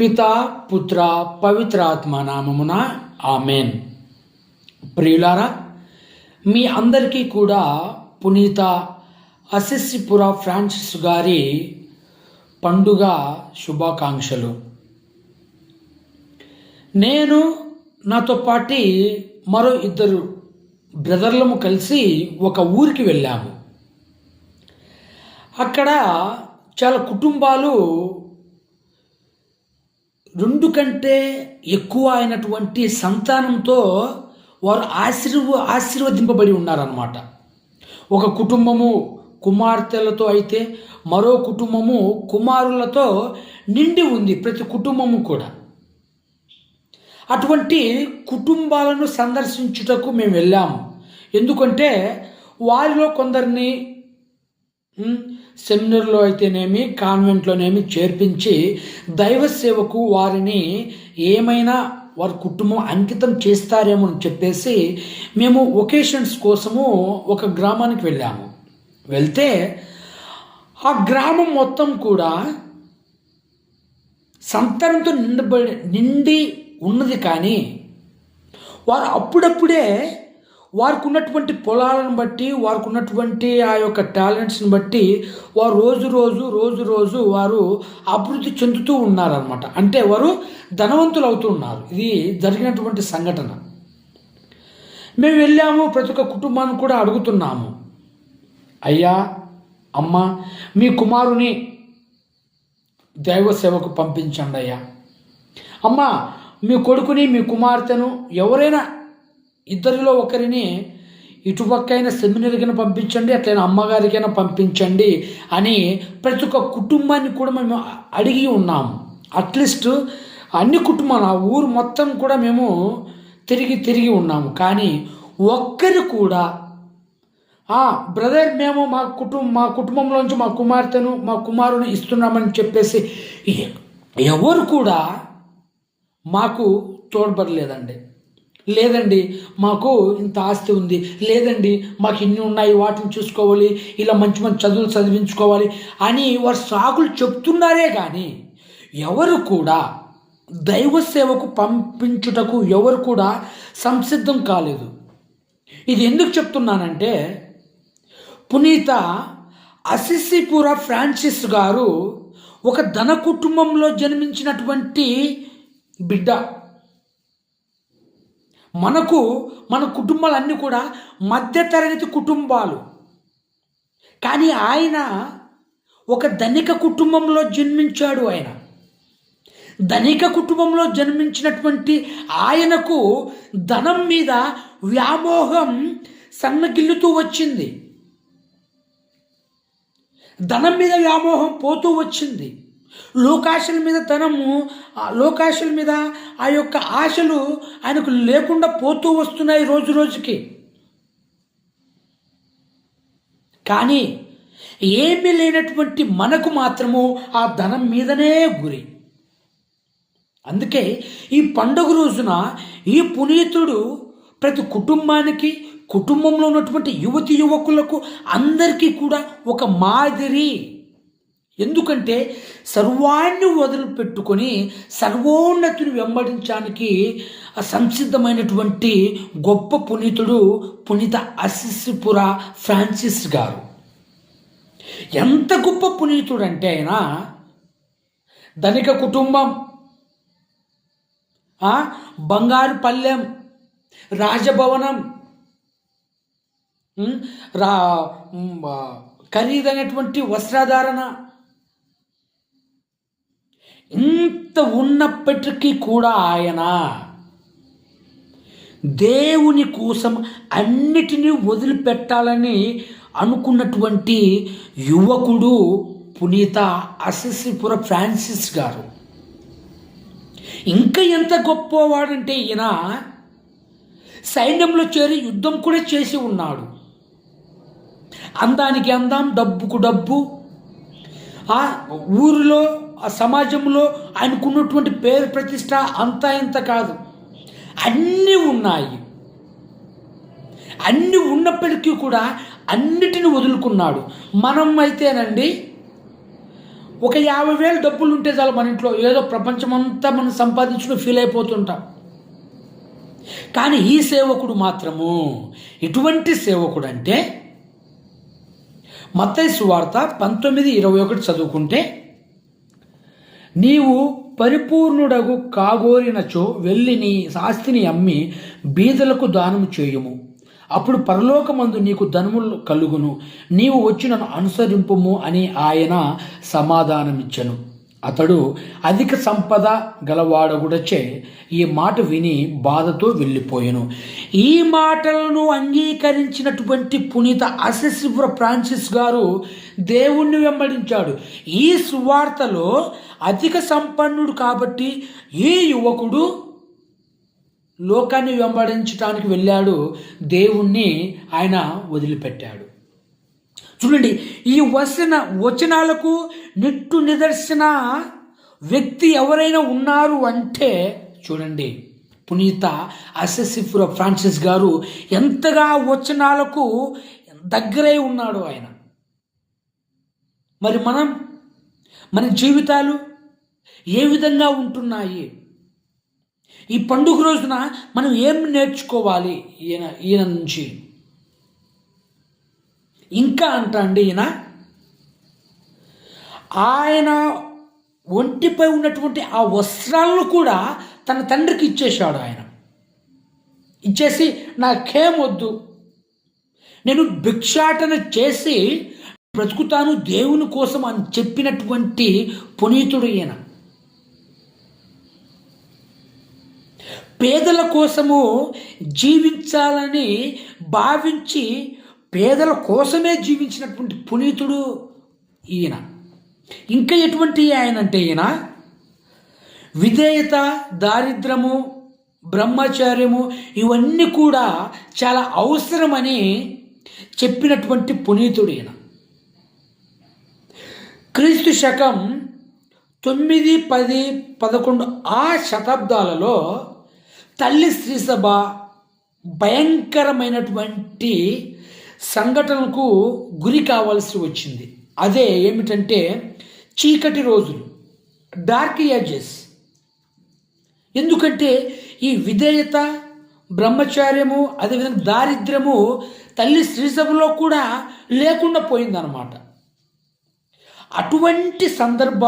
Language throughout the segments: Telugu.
పితా పుత్ర పవిత్రాత్మ నామమున ఆమెన్. ప్రియులారా మీ అందరికీ కూడా పునీత అసిస్సిపుర ఫ్రాన్సిస్ గారి పండుగ శుభాకాంక్షలు. నేను నాతో పాటి మరో ఇద్దరు బ్రదర్లము కలిసి ఒక ఊరికి వెళ్ళాము. అక్కడ చాలా కుటుంబాలు రెండు కంటే ఎక్కువ అయినటువంటి సంతానంతో వారు ఆశీర్వ ఆశీర్వదింపబడి ఉన్నారన్నమాట. ఒక కుటుంబము కుమార్తెలతో అయితే మరో కుటుంబము కుమారులతో నిండి ఉంది ప్రతి కుటుంబము కూడా. అటువంటి కుటుంబాలను సందర్శించుటకు మేము వెళ్ళాము. ఎందుకంటే వారిలో కొందరిని సెమినర్లో అయితేనేమి కాన్వెంట్లోనేమి చేర్పించి దైవ సేవకు వారిని ఏమైనా వారి కుటుంబం అంకితం చేస్తారేమో అని చెప్పేసి మేము ఒకేషన్స్ కోసము ఒక గ్రామానికి వెళ్ళాము. వెళ్తే ఆ గ్రామం మొత్తం కూడా సంతానంతో నిండబడి నిండి ఉన్నది కానీ వారు అప్పుడప్పుడే వారికి ఉన్నటువంటి పొలాలను బట్టి వారికి ఉన్నటువంటి ఆ యొక్క టాలెంట్స్ని బట్టి వారు రోజు రోజు రోజు రోజు వారు అభివృద్ధి చెందుతూ ఉన్నారనమాట అంటే వారు ధనవంతులు అవుతూ ఉన్నారు ఇది జరిగినటువంటి సంఘటన. మేము వెళ్ళాము ప్రతి ఒక్క కుటుంబాన్ని కూడా అడుగుతున్నాము. అయ్యా అమ్మ మీ కుమారుని దైవ సేవకు పంపించండి అయ్యా. అమ్మ మీ కొడుకుని మీ కుమార్తెను ఎవరైనా ఇద్దరిలో ఒకరిని ఇటుపక్కైనా సెమినరీకైనా పంపించండి అట్లయినా అమ్మగారికైనా పంపించండి అని ప్రతి ఒక్క కుటుంబాన్ని కూడా మేము అడిగి ఉన్నాము అట్లీస్ట్ అన్ని కుటుంబాలు ఆ ఊరు మొత్తం కూడా మేము తిరిగి తిరిగి ఉన్నాము. కానీ ఒక్కరు కూడా "ఆ, బ్రదర్ మేము మా కుటుంబం మా కుటుంబంలోంచి మా కుమార్తెను మా కుమారుని ఇస్తున్నామని చెప్పేసి ఎవరు కూడా మాకు తోడ్పడలేదండి. లేదండి మాకు ఇంత ఆస్తి ఉంది. లేదండి మాకు ఇన్ని ఉన్నాయి వాటిని చూసుకోవాలి ఇలా మంచి మంచి చదువులు చదివించుకోవాలి అని వారు సాకులు చెప్తున్నారే కానీ ఎవరు కూడా దైవ సేవకు పంపించుటకు ఎవరు కూడా సంసిద్ధం కాలేదు. ఇది ఎందుకు చెప్తున్నానంటే పునీత అసిసిపుర ఫ్రాన్సిస్ గారు ఒక ధన కుటుంబంలో జన్మించినటువంటి బిడ్డ. మనకు మన కుటుంబాలన్నీ కూడా మధ్యతరగతి కుటుంబాలు. కానీ ఆయన ఒక ధనిక కుటుంబంలో జన్మించాడు ఆయన. ధనిక కుటుంబంలో జన్మించినటువంటి ఆయనకు ధనం మీద వ్యామోహం సన్నగిల్లుతూ వచ్చింది. ధనం మీద వ్యామోహం పోతూ వచ్చింది. లోకాశల మీద తనము ఆ లోకాశల మీద ఆ యొక్క ఆశలు ఆయనకు లేకుండా పోతూ వస్తున్నాయి రోజు రోజుకి. కానీ ఏమీ లేనటువంటి మనకు మాత్రము ఆ ధనం మీదనే గురి. అందుకే ఈ పండుగ రోజున ఈ పునీతుడు ప్రతి కుటుంబానికి కుటుంబంలో ఉన్నటువంటి యువతి యువకులకు అందరికీ కూడా ఒక మాదిరి. ఎందుకంటే సర్వాన్ని వదిలిపెట్టుకొని సర్వోన్నతిని వెంబడించడానికి సంసిద్ధమైనటువంటి గొప్ప పునీతుడు పునీత అసిస్పుర ఫ్రాన్సిస్ గారు. ఎంత గొప్ప పునీతుడు అంటే ఆయన ధనిక కుటుంబం బంగారు పల్లెం రాజభవనం రా ఖరీదైనటువంటి వస్త్రధారణ ఇంత ఉన్నప్పటికీ కూడా ఆయన దేవుని కోసం అన్నిటినీ వదిలిపెట్టాలని అనుకున్నటువంటి యువకుడు పునీత అసిసిపుర ఫ్రాన్సిస్ గారు. ఇంకా ఎంత గొప్పవాడంటే ఈయన సైన్యంలో చేరి యుద్ధం కూడా చేసి ఉన్నాడు. అందానికి అందం డబ్బుకు డబ్బు. ఆ ఊరిలో ఆ సమాజంలో ఆయనకున్నటువంటి పేరు ప్రతిష్ట అంతా ఇంత కాదు. అన్నీ ఉన్నాయి. అన్నీ ఉన్నప్పటికీ కూడా అన్నిటిని వదులుకున్నాడు. మనం అయితేనండి ఒక యాభై వేలు డబ్బులు ఉంటే చాలు మన ఇంట్లో ఏదో ప్రపంచమంతా మనం సంపాదించుకుని ఫీల్ అయిపోతుంటాం. కానీ ఈ సేవకుడు మాత్రము ఎటువంటి సేవకుడు అంటే మత్తైసు వార్త పంతొమ్మిది ఇరవై ఒకటి చదువుకుంటే నీవు పరిపూర్ణుడగు కాగోరినచో వెళ్ళి నీ ఆస్తిని అమ్మి బీదలకు దానము చేయుము. అప్పుడు పరలోకమందు నీకు ధనములు కలుగును. నీవు వచ్చి నన్ను అనుసరింపుము అని ఆయన సమాధానమిచ్చను. అతడు అధిక సంపద గలవాడగుడచే ఈ మాట విని బాధతో వెళ్ళిపోయాను. ఈ మాటలను అంగీకరించినటువంటి పునీత అశశివ్ర ఫ్రాన్సిస్ గారు దేవుణ్ణి వెంబడించాడు. ఈ సువార్తలో అధిక సంపన్నుడు కాబట్టి ఈ యువకుడు లోకాన్ని వెంబడించడానికి వెళ్ళాడు. దేవుణ్ణి ఆయన వదిలిపెట్టాడు. చూడండి ఈ వచన వచనాలకు నిట్టు నిదర్శన వ్యక్తి ఎవరైనా ఉన్నారు అంటే చూడండి పునీత అసెసిఫుర ఫ్రాన్సిస్ గారు ఎంతగా వచనాలకు దగ్గరై ఉన్నాడు ఆయన. మరి మనం మన జీవితాలు ఏ విధంగా ఉంటున్నాయి? ఈ పండుగ రోజున మనం ఏం నేర్చుకోవాలి ఈయన ఈయన నుంచి? ఇంకా అంట అండి ఈయన ఆయన ఒంటిపై ఉన్నటువంటి ఆ వస్త్రాలను కూడా తన తండ్రికి ఇచ్చేశాడు ఆయన. ఇచ్చేసి నాకేం వద్దు నేను భిక్షాటన చేసి బ్రతుకుతాను దేవుని కోసం అని చెప్పినటువంటి పునీతుడు ఈయన. పేదల కోసము జీవించాలని భావించి పేదల కోసమే జీవించినటువంటి పునీతుడు ఈయన. ఇంకా ఎటువంటి ఆయన అంటే ఈయన? విధేయత దారిద్రము బ్రహ్మచార్యము ఇవన్నీ కూడా చాలా అవసరమని చెప్పినటువంటి పునీతుడు ఈయన. క్రీస్తు శకం తొమ్మిది పది పదకొండు ఆ శతాబ్దాలలో తల్లి శ్రీసభ భయంకరమైనటువంటి సంఘటనలకు గురి కావాల్సి వచ్చింది. అదే ఏమిటంటే చీకటి రోజులు డార్క్ ఏజెస్ ఎందుకంటే ఈ విధేయత బ్రహ్మచార్యము అదేవిధంగా దారిద్ర్యము తల్లి శ్రీసభలో కూడా లేకుండా పోయిందన్నమాట. అటువంటి సందర్భ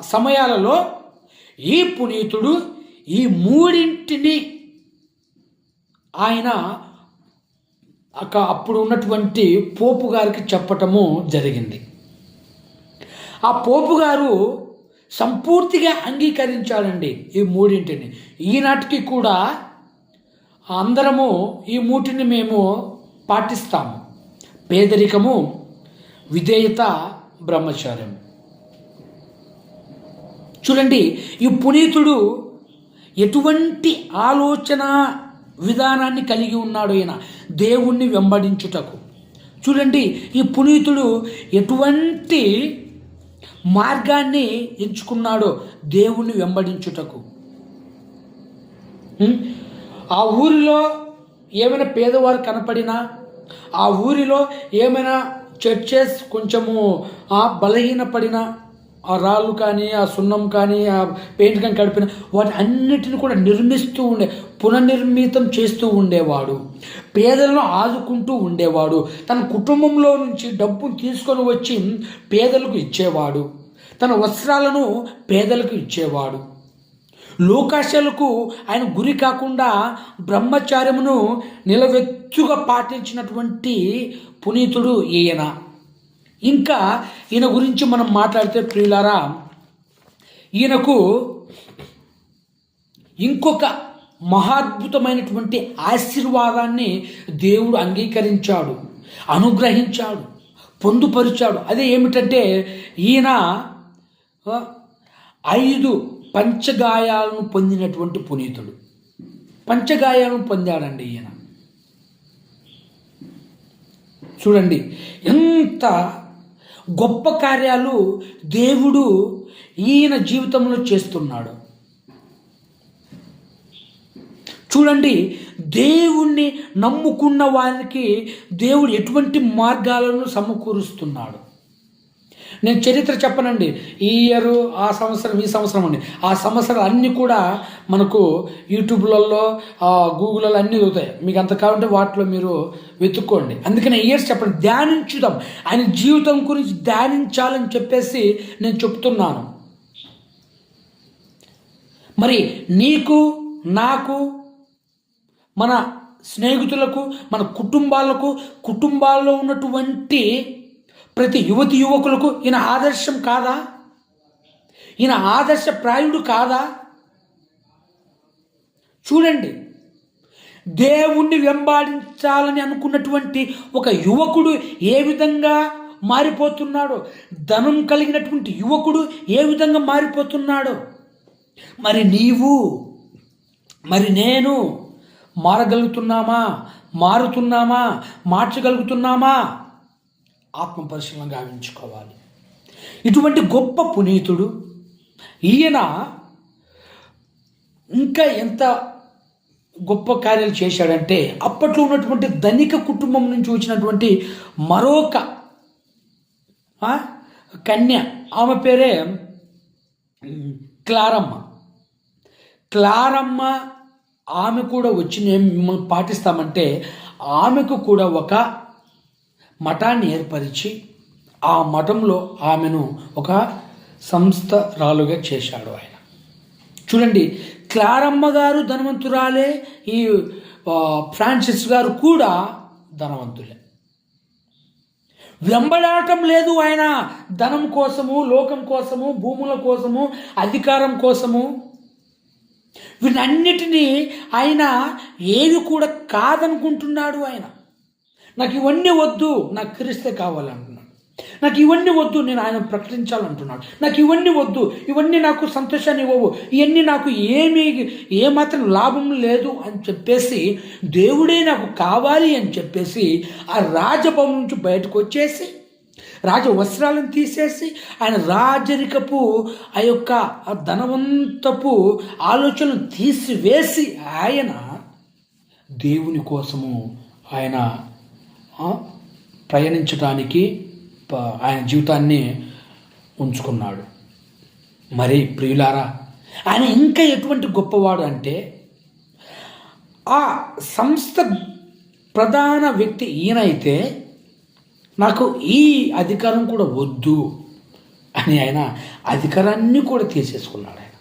సమయాలలో ఈ పునీతుడు ఈ మూడింటిని ఆయన అక్క అప్పుడు ఉన్నటువంటి పోపు గారికి చెప్పటము జరిగింది. ఆ పోపు గారు సంపూర్తిగా అంగీకరించాడండి ఈ మూడింటిని. ఈనాటికి కూడా అందరము ఈ మూటిని మేము పాటిస్తాము. పేదరికము విధేయత బ్రహ్మచార్యం చూడండి ఈ పునీతుడు ఎటువంటి ఆలోచన విధానాన్ని కలిగి ఉన్నాడు ఈయన. దేవుణ్ణి వెంబడించుటకు. చూడండి ఈ పునీతుడు ఎటువంటి మార్గాన్ని ఎంచుకున్నాడో దేవుణ్ణి వెంబడించుటకు. ఆ ఊరిలో ఏమైనా పేదవారు కనపడినా ఆ ఊరిలో ఏమైనా చర్చెస్ కొంచెము బలహీనపడినా ఆ రాళ్ళు కానీ ఆ సున్నం కానీ ఆ పెయింట్ కానీ కడిపిన వాటి అన్నిటిని కూడా నిర్మిస్తూ ఉండే పునర్నిర్మితం చేస్తూ ఉండేవాడు. పేదలను ఆదుకుంటూ ఉండేవాడు. తన కుటుంబంలో నుంచి డబ్బు తీసుకొని వచ్చి పేదలకు ఇచ్చేవాడు. తన వస్త్రాలను పేదలకు ఇచ్చేవాడు. లోకాశలకు ఆయన గురి కాకుండా బ్రహ్మచార్యమును నిలవెచ్చుగా పాటించినటువంటి పునీతుడు ఈయన. ఇంకా ఈయన గురించి మనం మాట్లాడితే ప్రియులారా ఈయనకు ఇంకొక మహాద్భుతమైనటువంటి ఆశీర్వాదాన్ని దేవుడు అంగీకరించాడు అనుగ్రహించాడు పొందుపరిచాడు. అదే ఏమిటంటే ఈయన ఐదు పంచగాయాలను పొందినటువంటి పునీతుడు. పంచగాయాలను పొందాడండి ఈయన. చూడండి ఎంత గొప్ప కార్యాలు దేవుడు ఈయన జీవితంలో చేస్తున్నాడు. చూడండి దేవుణ్ణి నమ్ముకున్న వారికి దేవుడు ఎటువంటి మార్గాలను సమకూరుస్తున్నాడు? నేను చరిత్ర చెప్పనండి. ఈ ఇయర్ ఆ సంవత్సరం ఈ సంవత్సరం అండి. ఆ సంవత్సరాలు అన్నీ కూడా మనకు యూట్యూబ్లలో గూగుల్లో అన్నీ దొరుకుతాయి. మీకు అంత కావాలంటే వాటిలో మీరు వెతుక్కోండి. అందుకని ఇయర్స్ చెప్పండి. ధ్యానించుదాం. ఆయన జీవితం గురించి ధ్యానించాలని చెప్పేసి నేను చెప్తున్నాను. మరి నీకు నాకు మన స్నేహితులకు మన కుటుంబాలకు కుటుంబాల్లో ఉన్నటువంటి ప్రతి యువతి యువకులకు ఈయన ఆదర్శం కాదా? ఈయన ఆదర్శప్రాయుడు కాదా? చూడండి. దేవుణ్ణి వెంబాడించాలని అనుకున్నటువంటి ఒక యువకుడు ఏ విధంగా మారిపోతున్నాడో ధనం కలిగినటువంటి యువకుడు ఏ విధంగా మారిపోతున్నాడో మరి నీవు మరి నేను మారగలుగుతున్నామా మారుతున్నామా మార్చగలుగుతున్నామా? ఆత్మ పరిశీలన గావించుకోవాలి. ఇటువంటి గొప్ప పునీతుడు ఈయన ఇంకా ఎంత గొప్ప కార్యాలు చేశాడంటే అప్పట్లో ఉన్నటువంటి ధనిక కుటుంబం నుంచి వచ్చినటువంటి మరొక కన్య. ఆమె పేరే క్లారమ్మ. క్లారమ్మ ఆమె కూడా వచ్చి మేము పాటిస్తామంటే ఆమెకు కూడా ఒక మఠాన్ని ఏర్పరిచి ఆ మఠంలో ఆమెను ఒక సంస్థరాలుగా చేశాడు ఆయన. చూడండి క్లారమ్మ గారు ధనవంతురాలే ఈ ఫ్రాన్సిస్ గారు కూడా ధనవంతులే. వెంబడాటం లేదు ఆయన. ధనం కోసము లోకం కోసము భూముల కోసము అధికారం కోసము. వీటన్నిటినీ ఆయన ఏది కూడా కాదనుకుంటున్నాడు ఆయన. నాకు ఇవన్నీ వద్దు నాకు క్రీస్తే కావాలంటున్నాడు. నాకు ఇవన్నీ వద్దు నేను ఆయన ప్రకటించాలంటున్నాడు. నాకు ఇవన్నీ వద్దు ఇవన్నీ నాకు సంతోషాన్ని ఇవ్వవు ఇవన్నీ నాకు ఏమీ ఏమాత్రం లాభం లేదు అని చెప్పేసి దేవుడే నాకు కావాలి అని చెప్పేసి ఆ రాజభవనం నుంచి బయటకు వచ్చేసి రాజ వస్త్రాలను తీసేసి ఆయన రాజరికపు ఆ యొక్క ధనవంతపు ఆలోచనలు తీసివేసి ఆయన దేవుని కోసము ఆయన ప్రయాణించడానికి ఆయన జీవితాన్ని ఉంచుకున్నాడు. మరి ప్రియులారా ఆయన ఇంకా ఎటువంటి గొప్పవాడు అంటే ఆ సంస్థ ప్రధాన వ్యక్తి ఈయన అయితే నాకు ఈ అధికారం కూడా వద్దు అని ఆయన అధికారాన్ని కూడా తీసేసుకున్నాడు ఆయన.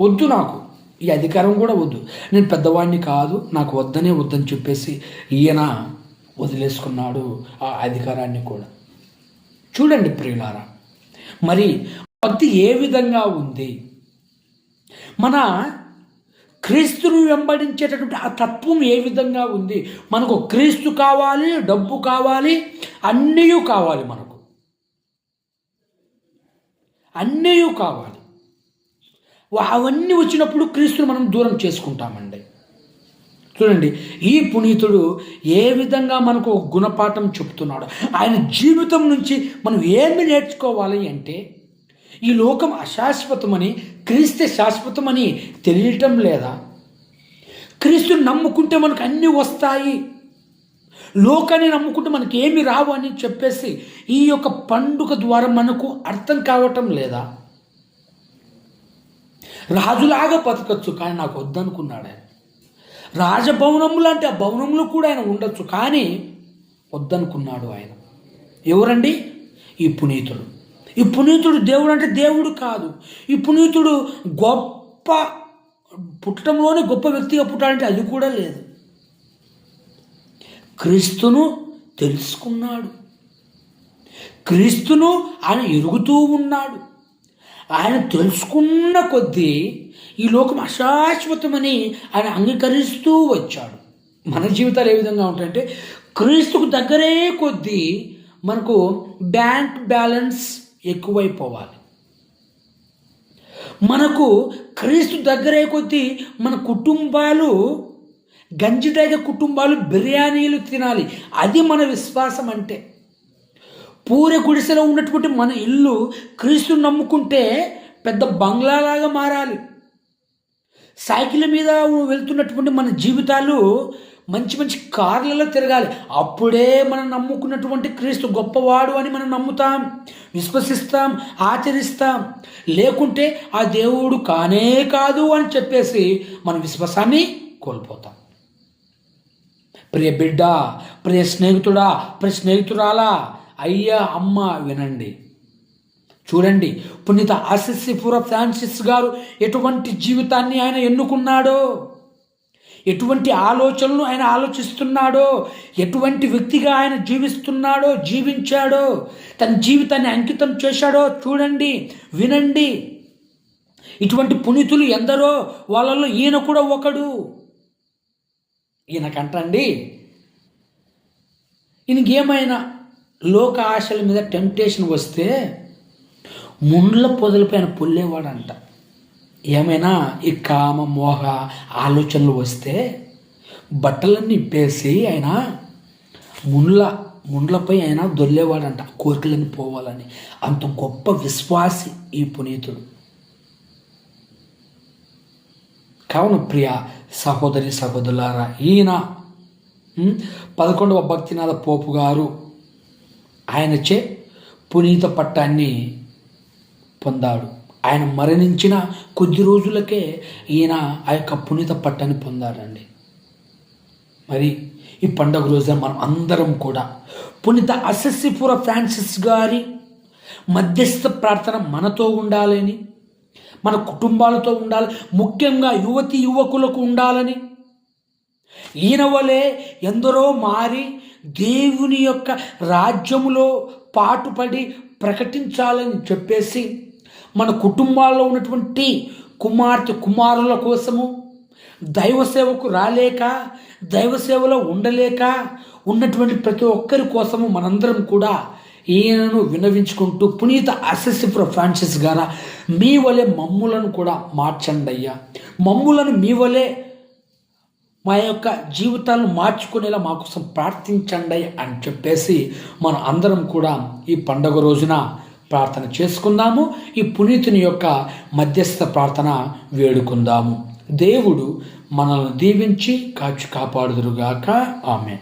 వద్దు నాకు ఈ అధికారం కూడా వద్దు. నేను పెద్దవాడిని కాదు నాకు వద్దనే వద్దని చెప్పేసి ఈయన వదిలేసుకున్నాడు ఆ అధికారాన్ని కూడా. చూడండి ప్రియులారా మరి భక్తి ఏ విధంగా ఉంది? మన క్రీస్తును వెంబడించేటటువంటి ఆ తత్వం ఏ విధంగా ఉంది? మనకు క్రీస్తు కావాలి డబ్బు కావాలి అన్నీ కావాలి మనకు. అన్నీ కావాలి. అవన్నీ వచ్చినప్పుడు క్రీస్తును మనం దూరం చేసుకుంటామండి. చూడండి ఈ పునీతుడు ఏ విధంగా మనకు ఒక గుణపాఠం చెప్తున్నాడు ఆయన జీవితం నుంచి మనం ఏమి నేర్చుకోవాలి అంటే ఈ లోకం అశాశ్వతమని క్రీస్తే శాశ్వతమని తెలియటం లేదా? క్రీస్తుని నమ్ముకుంటే మనకు అన్నీ వస్తాయి. లోకాన్ని నమ్ముకుంటే మనకి ఏమి రావు అని చెప్పేసి ఈ యొక్క పండుగ ద్వారా మనకు అర్థం కావటం లేదా? రాజులాగా బతకచ్చు కానీ నాకు వద్దనుకున్నాడు ఆయన. రాజభవనము లాంటి ఆ భవనంలో కూడా ఆయన ఉండొచ్చు కానీ వద్దనుకున్నాడు ఆయన. ఎవరండి? ఈ పునీతుడు. ఈ పునీతుడు దేవుడు అంటే దేవుడు కాదు. ఈ పునీతుడు గొప్ప పుట్టడంలోనే గొప్ప వ్యక్తిగా పుట్టాలంటే అది కూడా లేదు. క్రీస్తును తెలుసుకున్నాడు. క్రీస్తును ఆయన ఎరుగుతూ ఉన్నాడు. ఆయన తెలుసుకున్న కొద్దీ ఈ లోకం అశాశ్వతమని ఆయన అంగీకరిస్తూ వచ్చాడు. మన జీవితాలు ఏ విధంగా ఉంటాయంటే క్రీస్తుకు దగ్గరే కొద్దీ మనకు బ్యాంక్ బ్యాలెన్స్ ఎక్కువైపోవాలి. మనకు క్రీస్తు దగ్గరే కొద్దీ మన కుటుంబాలు గంజిటైగ కుటుంబాలు బిర్యానీలు తినాలి. అది మన విశ్వాసం అంటే పూరే గుడిసెలో ఉన్నటువంటి మన ఇల్లు క్రీస్తుని నమ్ముకుంటే పెద్ద బంగ్లాలాగా మారాలి. సైకిల్ మీద వెళ్తున్నటువంటి మన జీవితాలు మంచి మంచి కార్లలో తిరగాలి. అప్పుడే మనం నమ్ముకున్నటువంటి క్రీస్తు గొప్పవాడు అని మనం నమ్ముతాం విశ్వసిస్తాం ఆచరిస్తాం. లేకుంటే ఆ దేవుడు కానే కాదు అని చెప్పేసి మన విశ్వాసాన్ని కోల్పోతాం. ప్రియ బిడ్డ ప్రియ స్నేహితుడా ప్రియ స్నేహితురాలా అయ్యా అమ్మ వినండి. చూడండి పునీత ఆశిస్సిపుర ఫ్రాన్సిస్ గారు ఎటువంటి జీవితాన్ని ఆయన ఎన్నుకున్నాడో? ఎటువంటి ఆలోచనలు ఆయన ఆలోచిస్తున్నాడో? ఎటువంటి వ్యక్తిగా ఆయన జీవిస్తున్నాడో జీవించాడో? తన జీవితాన్ని అంకితం చేశాడో చూడండి వినండి. ఇటువంటి పునీతులు ఎందరో వాళ్ళలో ఈయన కూడా ఒకడు. ఈయనకంటండి. ఈయనకేమైనా లోక ఆశల మీద టెంప్టేషన్ వస్తే ముండ్ల పొదలపైన పొల్లేవాడంట. ఏమైనా ఈ కామ మోహ ఆలోచనలు వస్తే బట్టలన్నీ ఇప్పేసి ఆయన ముండ్ల ముండ్లపై ఆయన దొల్లేవాడంట కోరికలన్నీ పోవాలని. అంత గొప్ప విశ్వాసి ఈ పునీతుడు. కావున ప్రియ సహోదరి సహోదరులారా ఈయన పదకొండవ భక్తినాథ పోపు గారు ఆయనచే పునీత పట్టాన్ని పొందాడు. ఆయన మరణించిన కొద్ది రోజులకే ఈయన ఆ యొక్క పునీత పట్టాన్ని పొందాడండి. మరి ఈ పండుగ రోజున మనం అందరం కూడా పునీత అసస్సిపుర ఫ్రాన్సిస్ గారి మధ్యస్థ ప్రార్థన మనతో ఉండాలని మన కుటుంబాలతో ఉండాలి ముఖ్యంగా యువతి యువకులకు ఉండాలని ఈయన వలె ఎందరో మారి దేవుని యొక్క రాజ్యములో పాటుపడి ప్రకటించాలని చెప్పేసి మన కుటుంబాల్లో ఉన్నటువంటి కుమార్తె కుమారుల కోసము దైవ సేవకు రాలేక దైవ సేవలో ఉండలేక ఉన్నటువంటి ప్రతి ఒక్కరి కోసము మనందరం కూడా ఈయనను వినవించుకుంటూ పునీత అసెసిఫ్ర ఫ్రాన్సిస్ గారా మీ వలె మమ్ములను కూడా మార్చండి అయ్యా. మమ్ములను మీ వలె మా యొక్క జీవితాలను మార్చుకునేలా మా కోసం ప్రార్థించండి అని చెప్పేసి మనం అందరం కూడా ఈ పండగ రోజున ప్రార్థన చేసుకుందాము. ఈ పునీతుని యొక్క మధ్యస్థ ప్రార్థన వేడుకుందాము. దేవుడు మనల్ని దీవించి కాచి కాపాడుదురుగాక. ఆమె